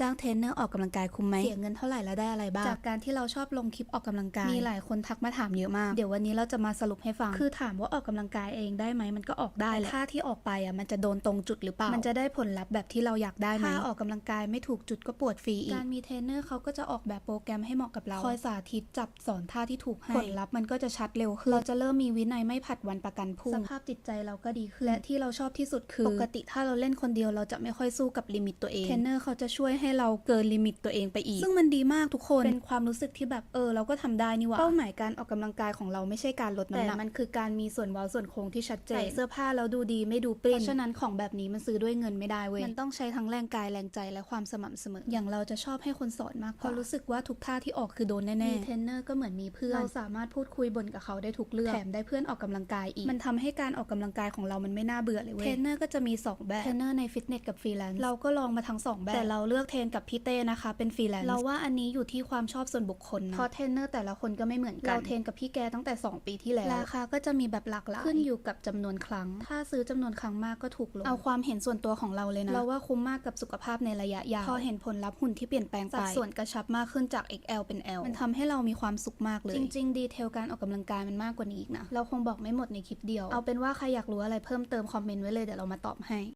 จ้างเทรนเนอร์ออกกำลังกายคุ้มไหมเสียเงินเท่าไหร่แล้วได้อะไรบ้าง จากการที่เราชอบลงคลิปออกกำลังกาย มีหลายคนทักมาถามเยอะมาก เดี๋ยววันนี้เราจะมาสรุปให้ฟัง คือถามว่าออกกำลังกายเองได้ไหมมันก็ออกได้แหละค่าที่ออกไปอะมันจะโดนตรงจุดหรือเปล่า มันจะได้ผลลัพธ์แบบที่เราอยากได้ไหมถ้าออกกำลังกายไม่ถูกจุดก็ปวดฟรีอีก การมีเทรนเนอร์เขาก็จะออกแบบโปรแกรมให้เหมาะกับเรา คอยสาธิตจับสอนท่าที่ถูกให้ ผลลัพธ์มันก็จะชัดเร็วขึ้น เราจะเริ่มมีวินัยไม่ผัดวันประกันพรุ่ง สภาพจิตใจเราก็ดีขึ้น และที่เราชอบที่สุดคือ ปกติถ้าเราเล่นคนเดียวเราจะไม่ค่อยสู้กับลิมิตตัวเอง เทรนเนอร์เขาจะช่วยให้เราเกินลิมิตตัวเองไปอีก ซึ่งมันดีมากทุกคนเป็นความรู้สึกที่แบบเออเราก็ทำได้นี่หว่าเป้าหมายการออกกำลังกายของเราไม่ใช่การลดน้ำหนักแต่มันคือการมีส่วนเว้าส่วนโค้งที่ชัดเจนใส่เสื้อผ้าแล้วดูดีไม่ดูปริ้นเพราะฉะนั้นของแบบนี้มันซื้อด้วยเงินไม่ได้เว้ยมันต้องใช้ทั้งแรงกายแรงใจและความสม่ำเสมอ อย่างเราจะชอบให้คนสอนมากกว่าเพราะรู้สึกว่าทุกท่าที่ออกคือโดนแน่ๆมีเทรนเนอร์ก็เหมือนมีเพื่อนเราสามารถพูดคุยบ่นกับเขาได้ทุกเรื่องแถมได้เพื่อนออกกำลังกายอีกมันทำให้การออกกำลังกายของเรามันไม่น่าเบื่อเลยเว้ยเทรนเนอร์ก็จะมี 2 แบบเทรนเนอร์ในฟิตเนสกับฟรีแลนซ์เราก็ลองมาทั้ง2แบบแต่เราเลือกเทรนกับพี่เต้นะคะ เป็นฟรีแลนซ์เราว่าอันนี้อยู่ที่ความชอบส่วนบุคคลนะเพราะเทรนเนอร์แต่ละคนก็ไม่เหมือนกันเราเทรนกับพี่แกตั้งแต่ 2 ปีที่แล้วราคาก็จะมีแบบหลากหลายขึ้นอยู่กับจำนวนครั้ง ถ้าซื้อจำนวนครั้งมากก็ถูกลงเอาความเห็นส่วนตัวของเราเลยนะเราว่าคุ้มมากกับสุขภาพในระยะยาวพอเห็นผลลัพธ์หุ่นที่เปลี่ยนแปลงไปสัดส่วนกระชับมากขึ้นจาก XL เป็น L มันทำให้เรามีความสุขมากเลยจริง ๆ ดีเทลการออกกำลังกายมันมากกว่านี้อีกนะเราคงบอกไม่หมดในคลิปเดียวเอาเป็นว่าใครอยากรู้อะไรเพิ่มเติมคอมเมนต์ไว้เลยเดี๋ยวเรามาตอบให้